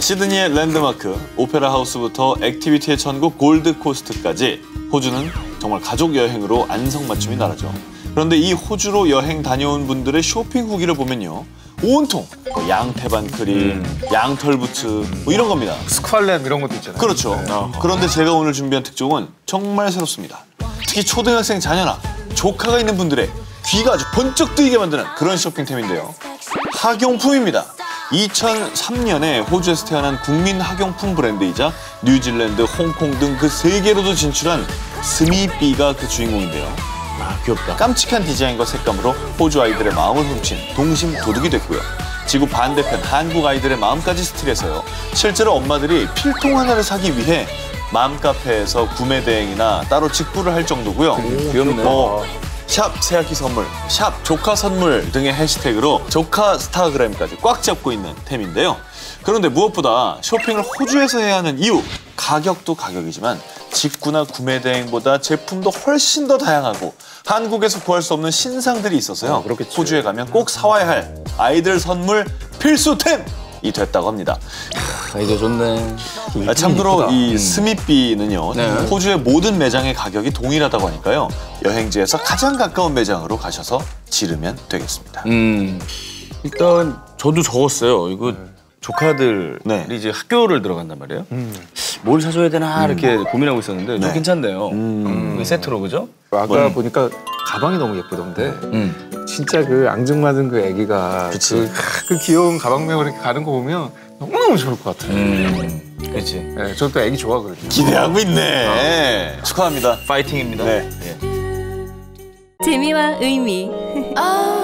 시드니의 랜드마크, 오페라 하우스부터 액티비티의 천국 골드코스트까지 호주는 정말 가족 여행으로 안성맞춤이 나라죠. 그런데 이 호주로 여행 다녀온 분들의 쇼핑 후기를 보면요. 온통 뭐 양태반 크림, 양털 부츠 뭐 이런 겁니다. 스퀄렘 이런 것도 있잖아요. 그렇죠. 그런데 제가 오늘 준비한 특종은 정말 새롭습니다. 특히 초등학생 자녀나 조카가 있는 분들의 귀가 아주 번쩍 뜨이게 만드는 그런 쇼핑템인데요. 학용품입니다. 2003년에 호주에서 태어난 국민 학용품 브랜드이자 뉴질랜드, 홍콩 등 그 세계로도 진출한 스미비가 그 주인공인데요. 아, 귀엽다. 깜찍한 디자인과 색감으로 호주 아이들의 마음을 훔친 동심 도둑이 됐고요. 지구 반대편 한국 아이들의 마음까지 스틸해서요. 실제로 엄마들이 필통 하나를 사기 위해 맘카페에서 구매 대행이나 따로 직구를 할 정도고요. 귀엽네. 뭐, 샵 새학기 선물, 샵 조카 선물 등의 해시태그로 조카 스타그램까지 꽉 잡고 있는 템인데요. 그런데 무엇보다 쇼핑을 호주에서 해야 하는 이유, 가격도 가격이지만 직구나 구매 대행보다 제품도 훨씬 더 다양하고 한국에서 구할 수 없는 신상들이 있어서요. 호주에 가면 꼭 사와야 할 아이들 선물 필수템이 됐다고 합니다. 아이디어 좋네. 아, 참고로 이 스미비는요 네. 호주의 모든 매장의 가격이 동일하다고 하니까요 여행지에서 가장 가까운 매장으로 가셔서 지르면 되겠습니다. 음. 일단 저도 적었어요. 이거 조카들이 네. 이제 학교를 들어간단 말이에요. 뭘 사줘야 되나 이렇게 고민하고 있었는데 좀 네. 괜찮네요. 음. 세트로 그죠? 아까 보니까 가방이 너무 예쁘던데 음. 진짜 그 앙증맞은 그 애기가 그치. 그, 그 귀여운 가방 메고 이렇게 가는 거 보면 너무너무 좋을 것 같아요. 음. 그렇지. 네, 저도 또 애기 좋아하거든요. 기대하고 있네. 축하합니다. 파이팅입니다. 네. 예. 재미와 의미 OTBS